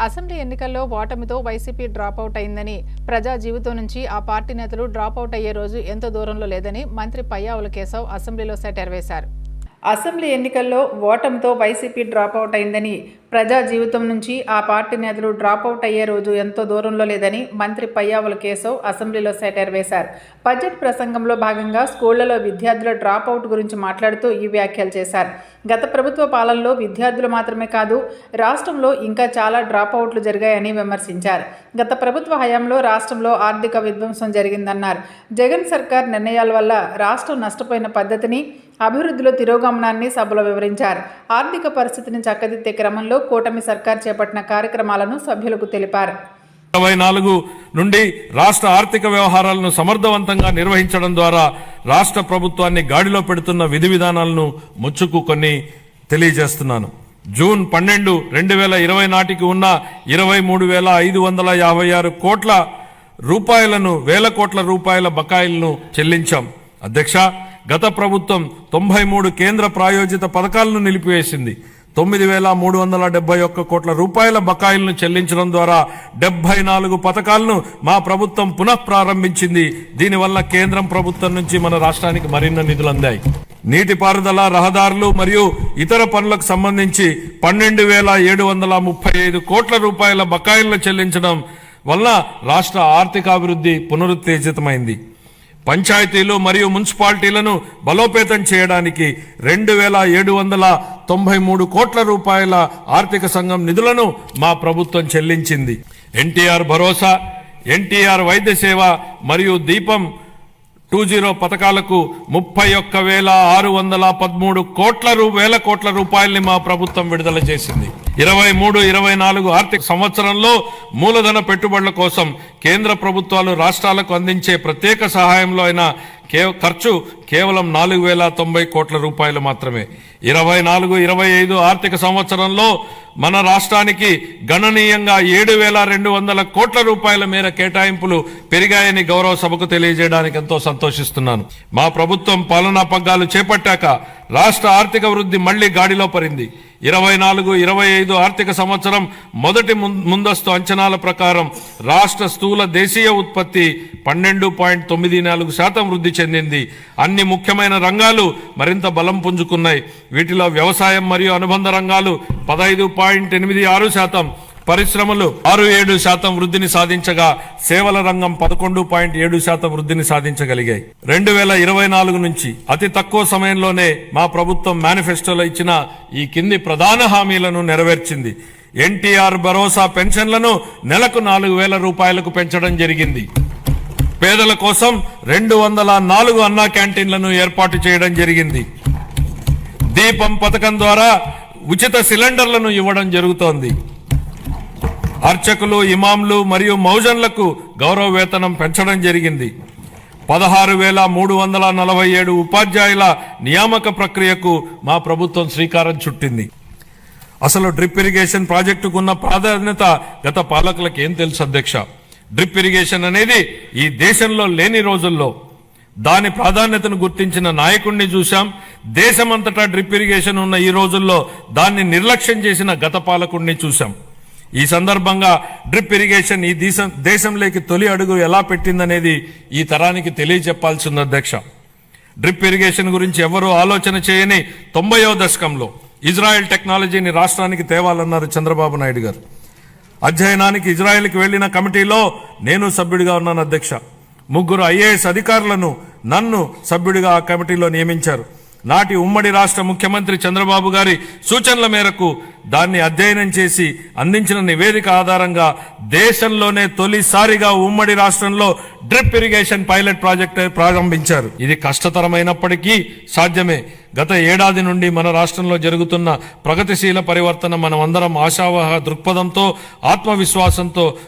Assembly ఎన్నికల్లో ఓటమితో YCP dropout అయిందని ప్రజా జీవితం నుంచి ఆ పార్టీ నేతలు డ్రాపౌట్ అయ్యే రోజు ఎంత దూరంలో లేదని మంత్రి పయ్యావుల కేశవ్ అసెంబ్లీలో సెటర్ వేశారు అసెంబ్లీ ఎన్నికల్లో ఓటమితో వైసీపీ డ్రాప్ అవుట్ అయిందని ప్రజా జీవితం నుంచి ఆ పార్టీ నేతలు డ్రాప్ అవుట్ అయ్యే రోజు ఎంతో దూరంలో లేదని మంత్రి పయ్యావుల కేశవ్ అసెంబ్లీలో సెటర్ వేశారు. బడ్జెట్ ప్రసంగంలో భాగంగా స్కూళ్ళలో విద్యార్థుల డ్రాప్ అవుట్ గురించి మాట్లాడుతూ ఈ వ్యాఖ్యలు చేశారు. గత ప్రభుత్వ పాలనలో విద్యార్థులు మాత్రమే కాదు రాష్ట్రంలో ఇంకా చాలా డ్రాప్ అవుట్లు జరిగాయని విమర్శించారు. గత ప్రభుత్వ హయాంలో రాష్ట్రంలో ఆర్థిక విధ్వంసం జరిగిందన్నారు. జగన్ సర్కార్ నిర్ణయాల వల్ల రాష్ట్రం నష్టపోయిన పద్ధతిని అభివృద్ధిలో తిరోగమనాన్ని సభలో వివరించారు. ఆర్థిక పరిస్థితిని చక్కదిద్దే క్రమంలో కూటమి సర్కార్ చేపట్టిన కార్యక్రమాలను సభ్యులకు తెలిపారు. ఇరవై నాలుగు నుండి రాష్ట్ర ఆర్థిక వ్యవహారాలను సమర్థవంతంగా నిర్వహించడం ద్వారా రాష్ట్ర ప్రభుత్వాన్ని గాడిలో పెడుతున్న విధి విధానాలను ముచ్చుకు కొన్ని తెలియజేస్తున్నాను. జూన్ పన్నెండు రెండు వేల ఇరవై నాటికి ఉన్న ఇరవై మూడు వేల ఐదు వందల యాభై ఆరు కోట్ల రూపాయలను వేల కోట్ల రూపాయల బకాయిలను చెల్లించాం. అధ్యక్ష గత ప్రభుత్వం తొంభై మూడు కేంద్ర ప్రాయోజిత పథకాలను నిలిపివేసింది. తొమ్మిది వేల మూడు వందల డెబ్బై ఒక్క కోట్ల రూపాయల బకాయిలను చెల్లించడం ద్వారా డెబ్బై నాలుగు పథకాలను మా ప్రభుత్వం పునః ప్రారంభించింది. దీనివల్ల కేంద్రం ప్రభుత్వం నుంచి మన రాష్ట్రానికి మరిన్ని నిధులు అందాయి. నీటిపారుదల రహదారులు మరియు ఇతర పనులకు సంబంధించి పన్నెండు వేల ఏడు వందల ముప్పై ఐదు కోట్ల రూపాయల బకాయిలను చెల్లించడం వల్ల రాష్ట్ర ఆర్థికాభివృద్ధి పునరుత్తేజితమైంది. పంచాయతీలు మరియు మున్సిపాలిటీలను బలోపేతం చేయడానికి రెండు వేల ఏడు వందల తొంభై మూడు కోట్ల రూపాయల ఆర్థిక సంఘం నిధులను మా ప్రభుత్వం చెల్లించింది. ఎన్టీఆర్ భరోసా ఎన్టీఆర్ వైద్య సేవ మరియు దీపం టూ జీరో పథకాలకు ముప్పై ఒక్క వేల ఆరు వందల పదమూడు కోట్ల రూ వేల కోట్ల రూపాయల్ని మా ప్రభుత్వం విడుదల చేసింది. ఇరవై మూడు ఇరవై నాలుగు ఆర్థిక సంవత్సరంలో మూలధన పెట్టుబడుల కోసం కేంద్ర ప్రభుత్వాలు రాష్ట్రాలకు అందించే ప్రత్యేక సహాయంలో అయిన కేవ ఖర్చు కేవలం నాలుగు వేల తొంభై కోట్ల రూపాయలు మాత్రమే. ఇరవై నాలుగు ఇరవై ఐదు ఆర్థిక సంవత్సరంలో మన రాష్ట్రానికి గణనీయంగా ఏడు వేల రెండు వందల కోట్ల రూపాయల మేర కేటాయింపులు పెరిగాయని గౌరవ సభకు తెలియజేయడానికి ఎంతో సంతోషిస్తున్నాను. మా ప్రభుత్వం పాలనా పగ్గాలు చేపట్టాక రాష్ట్ర ఆర్థిక వృద్ధి మళ్ళీ గాడిలో పడింది ఇరవై నాలుగు ఇరవై ఐదు ఆర్థిక సంవత్సరం మొదటి ముందస్తు అంచనాల ప్రకారం రాష్ట్ర స్థూల దేశీయ ఉత్పత్తి పన్నెండు పాయింట్ తొమ్మిది నాలుగు శాతం వృద్ధి చెందింది. అన్ని ముఖ్యమైన రంగాలు మరింత బలం పుంజుకున్నాయి. వీటిలో వ్యవసాయం మరియు అనుబంధ రంగాలు పదహైదు పాయింట్ ఎనిమిది ఆరు శాతం పరిశ్రమలు ఆరు ఏడు శాతం వృద్ధిని సాధించగా సేవల రంగం పదకొండు పాయింట్ ఏడు శాతం వృద్ధిని సాధించగలిగాయి. రెండు వేల ఇరవై నాలుగు నుంచి అతి తక్కువ సమయంలోనే మా ప్రభుత్వం మేనిఫెస్టోలో ఇచ్చిన ఈ కింది ప్రధాన హామీలను నెరవేర్చింది. ఎన్టీఆర్ భరోసా పెన్షన్లను నెలకు నాలుగు వేల రూపాయలకు పెంచడం జరిగింది. పేదల కోసం రెండు వందల నాలుగు అన్నా క్యాంటీన్లను ఏర్పాటు చేయడం జరిగింది. దీపం పథకం ద్వారా ఉచిత సిలిండర్లను ఇవ్వడం జరుగుతోంది. అర్చకులు ఇమాంలు మరియు మౌజన్లకు గౌరవ వేతనం పెంచడం జరిగింది. పదహారు వేల మూడు వందల నలభై ఏడు ఉపాధ్యాయుల నియామక ప్రక్రియకు మా ప్రభుత్వం శ్రీకారం చుట్టింది. అసలు డ్రిప్ ఇరిగేషన్ ప్రాజెక్టుకున్న ప్రాధాన్యత గత పాలకులకు ఏం తెలుసు అధ్యక్ష? డ్రిప్ ఇరిగేషన్ అనేది ఈ దేశంలో లేని రోజుల్లో దాని ప్రాధాన్యతను గుర్తించిన నాయకుడిని చూశాం. దేశమంతటా డ్రిప్ ఇరిగేషన్ ఉన్న ఈ రోజుల్లో దాన్ని నిర్లక్ష్యం చేసిన గత పాలకుడిని చూశాం. ఈ సందర్భంగా డ్రిప్ ఇరిగేషన్ ఈ దేశం దేశంలోకి తొలి అడుగు ఎలా పెట్టిందనేది ఈ తరానికి తెలియజెప్పాల్సింది అధ్యక్ష. డ్రిప్ ఇరిగేషన్ గురించి ఎవరూ ఆలోచన చేయని తొంభయో దశకంలో ఇజ్రాయెల్ టెక్నాలజీని రాష్ట్రానికి తేవాలన్నారు చంద్రబాబు నాయుడు గారు. అధ్యయనానికి ఇజ్రాయెల్కి వెళ్ళిన కమిటీలో నేను సభ్యుడిగా ఉన్నాను అధ్యక్ష. ముగ్గురు ఐఏఎస్ అధికారులను నన్ను సభ్యుడిగా ఆ కమిటీలో నియమించారు. నాటి ఉమ్మడి రాష్ట్ర ముఖ్యమంత్రి చంద్రబాబు గారి సూచనల మేరకు దాన్ని అధ్యయనం చేసి అందించిన నివేదిక ఆధారంగా దేశంలోనే తొలిసారిగా ఉమ్మడి రాష్ట్రంలో డ్రిప్ ఇరిగేషన్ పైలట్ ప్రాజెక్ట్ ప్రారంభించారు. ఇది కష్టతరమైనప్పటికీ సాధ్యమే. గత ఏడాది నుండి మన రాష్ట్రంలో జరుగుతున్న ప్రగతిశీల పరివర్తన మనం అందరం ఆశావహ దృక్పథంతో ఆత్మవిశ్వాసంతో